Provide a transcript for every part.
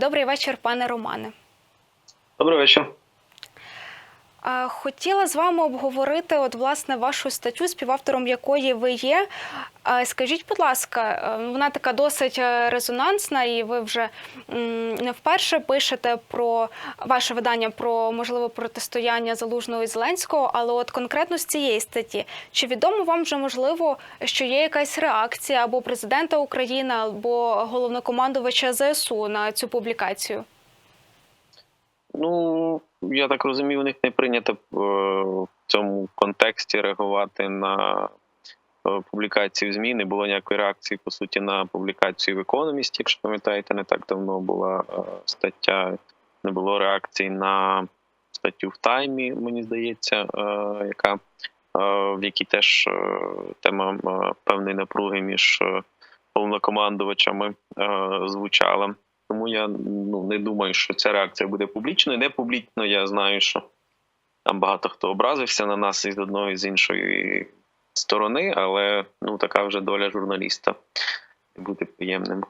Добрий вечір, пане Романе. Добрий вечір. Хотіла з вами обговорити от власне вашу статтю, співавтором якої ви є. Скажіть, будь ласка, е, вона така досить е, резонансна, і ви вже не вперше пишете про ваше видання про можливе протистояння залужного і Зеленського. Але от конкретно з цієї статті, чи відомо вам вже можливо, що є якась реакція або президента України, або головнокомандувача ЗСУ на цю публікацію? Ну я так розумію, у них не прийнято е, в цьому контексті реагувати на е, публікації в ЗМІ. Не було ніякої реакції по суті на публікацію в Economist, якщо пам'ятаєте, не так давно була е, стаття. Не було реакції на статтю в Таймі, мені здається, яка в якій теж тема певної напруги між головнокомандувачами звучала. Я ну не думаю, що ця реакція буде публічною. Не публічно, я знаю, що там багато хто образився на нас із одної з іншої сторони, але ну така вже доля журналіста бути приємним.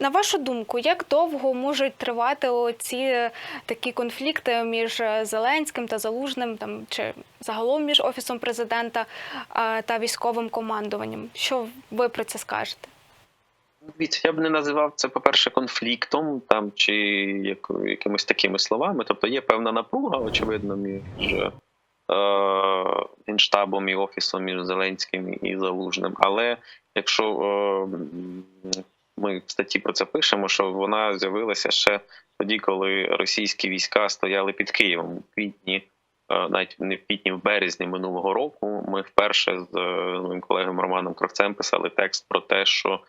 На вашу думку, як довго можуть тривати оці такі конфлікти між Зеленським та Залужним, там чи загалом між офісом президента та військовим командуванням? Що ви про це скажете? Я б не називав це, по-перше, конфліктом там чи якимись такими словами. Тобто є певна напруга, очевидно, між е, генштабом і офісом, між Зеленським і Залужним. Але якщо е, ми в статті про це пишемо, що вона з'явилася ще тоді, коли російські війська стояли під Києвом у квітні. е, Навіть не в квітні, в березні минулого року ми вперше з е, моїм колегом Романом Кравцем писали текст про те, що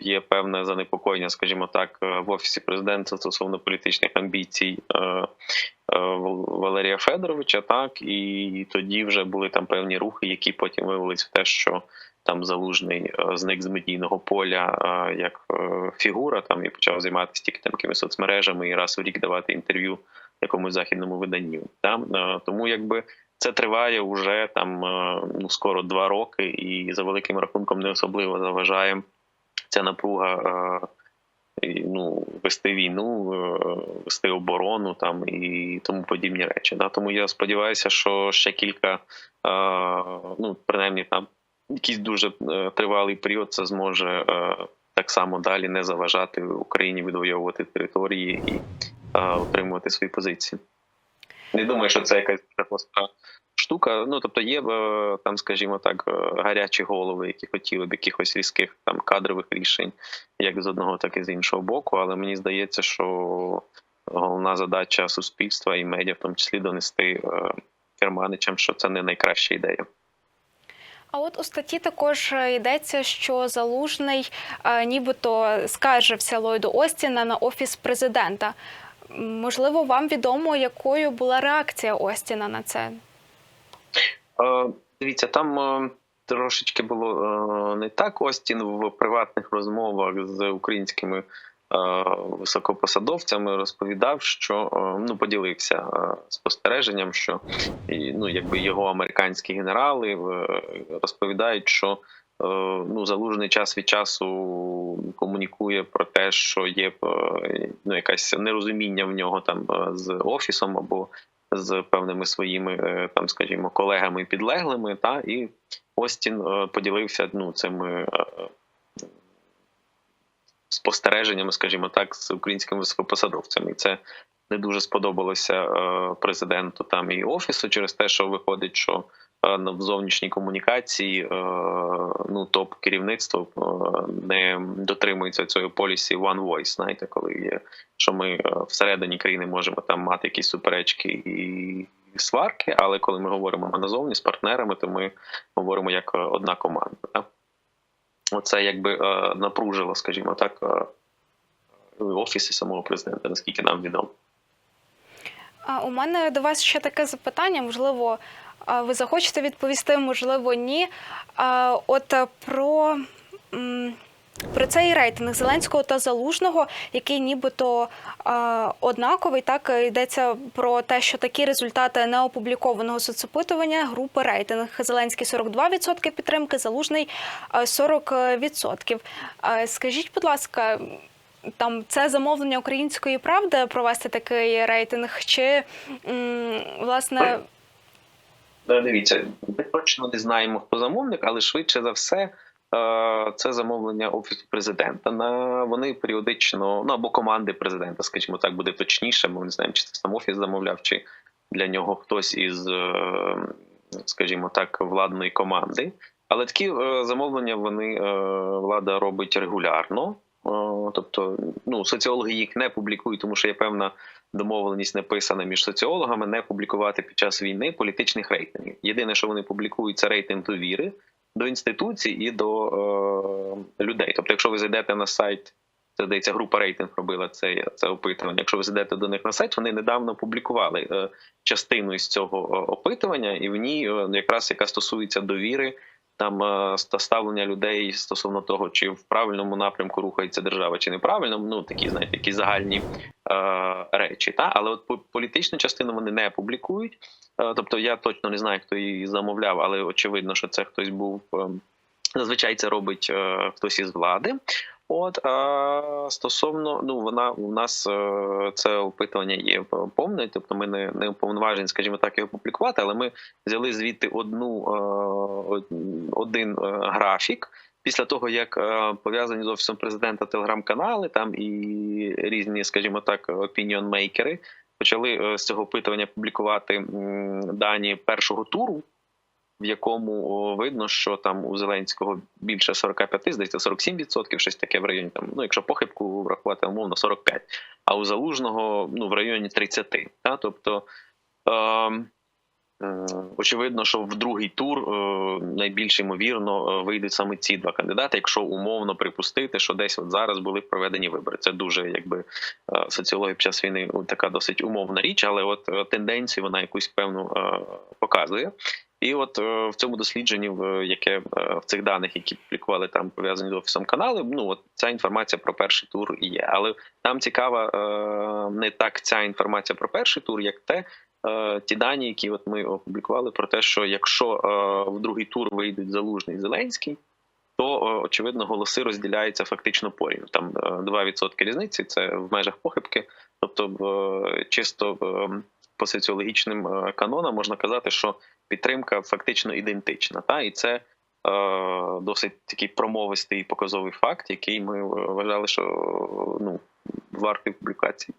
є певне занепокоєння, скажімо так, е, в офісі президента стосовно політичних амбіцій е, е, Валерія Федоровича. Так і тоді вже були там певні рухи, які потім вивелись в те, що там залужний е, зник з медійного поля е, як е, фігура, там і почав займатися тільки там якимись соцмережами і раз у рік давати інтерв'ю якомусь західному виданню. Там е, тому якби. Це триває вже там е, ну скоро два роки, і за великим рахунком не особливо заважає ця напруга е, ну, вести війну, е, вести оборону там і тому подібні речі. Да? Тому я сподіваюся, що ще кілька, ну принаймні там якийсь дуже тривалий період це зможе так само далі не заважати Україні відвоювати території і отримувати свої позиції. Не думаю, що це якась просто штука. Ну тобто є е, там, скажімо так, е, гарячі голови, які хотіли б якихось різких там кадрових рішень, як з одного, так і з іншого боку. Але мені здається, що головна задача суспільства і медіа, в тому числі донести е, керманичам, що це не найкраща ідея. А от у статті також йдеться, що залужний нібито скаржився Ллойду Остіна на офіс президента. Можливо, вам відомо, якою була реакція Остіна на це? Е, Дивіться, там е, трошечки було е, не так. Остін в приватних розмовах з українськими е, високопосадовцями розповідав, що е, ну поділився е, спостереженням, що і, ну якби його американські генерали е, розповідають, що ну залужний час від часу комунікує про те, що є е, ну якась нерозуміння в нього там е, з офісом або з певними своїми е, там, скажімо, колегами підлеглими, та і Остін е, поділився ну цими е, спостереженнями, скажімо так, з українськими високопосадовцями. І це не дуже сподобалося е, президенту там і офісу через те, що виходить, що е, в зовнішній комунікації е, ну топ керівництво е, не дотримується цього полісі One Voice, знаєте, коли є що ми е, всередині країни можемо там мати якісь суперечки і сварки, але коли ми говоримо назовні з партнерами, то ми говоримо як е, одна команда. Да? Оце якби е, напружило, скажімо так, е, офіси самого президента, наскільки нам відомо. А у мене до вас ще таке запитання. Можливо, ви захочете відповісти, можливо, ні. От е, про Про цей рейтинг Зеленського та Залужного, який нібито однаковий, так е, йдеться про те, що такі результати неопублікованого соцопитування групи рейтинг Зеленський 42% підтримки, Залужний е, 40%. Е, Скажіть, будь ласка, там це замовлення української правди провести такий рейтинг, чи власне Дивіться, ми точно не знаємо, хто замовник, але швидше за все. е, Це замовлення офісу президента. На вони періодично ну або команди президента, скажімо так, буде точніше. Ми не знаємо, чи це сам офіс замовляв, чи для нього хтось із, е, скажімо так, владної команди. Але такі е, замовлення вони влада робить регулярно. Тобто, ну соціологи їх не публікують, тому що є певна домовленість написана між соціологами не публікувати під час війни політичних рейтингів. Єдине, що вони публікують, це рейтинг довіри до інституцій і до е, людей. Тобто, якщо ви зайдете на сайт, це здається, група рейтинг робила це, це опитування. Якщо ви зайдете до них на сайт, вони недавно публікували е, частину із цього е, опитування, і в ній е, якраз яка стосується довіри. Там е, ставлення людей стосовно того, чи в правильному напрямку рухається держава, чи неправильному, ну такі знаєте, такі загальні е, речі. Та але от політичну частину вони не публікують. Е, тобто я точно не знаю, хто її замовляв, але очевидно, що це хтось був. е, Зазвичай це робить е, хтось із влади. От а стосовно ну вона у нас е, це опитування є повне, тобто ми не, не уповноважені, скажімо так, його публікувати, але ми взяли звідти одну е, один е, графік. Після того, як пов'язані з офісом президента телеграм-канали, там і різні, скажімо так, опініонмейкери почали з цього опитування публікувати дані першого туру, в якому видно, що там у Зеленського більше 45, здається, 47%, щось таке в районі там. Ну, якщо похибку врахувати, умовно 45, а у залужного ну в районі 30. Та? Тобто. ем, Е, Очевидно, що в другий тур е, найбільш ймовірно е, вийдуть саме ці два кандидати, якщо умовно припустити, що десь от зараз були проведені вибори. Це дуже якби е, соціологія під час війни ну, така досить умовна річ, але от тенденцію вона якусь певну показує. І от е, в цьому дослідженні, в яке е, в цих даних, які публікували там пов'язані з офісом канали, ну от ця інформація про перший тур є. Але там цікава е, не так ця інформація про перший тур, як те, ті дані, які от ми опублікували, про те, що якщо в другий тур вийдуть Залужний Зеленський, то очевидно голоси розділяються фактично порівну. Там е, 2% різниці, це в межах похибки. Тобто, чисто е, по соціологічним е, канонам можна казати, що підтримка фактично ідентична. Та І це е, досить такий промовистий і показовий факт, який ми е, вважали, що ну, вартий публікації.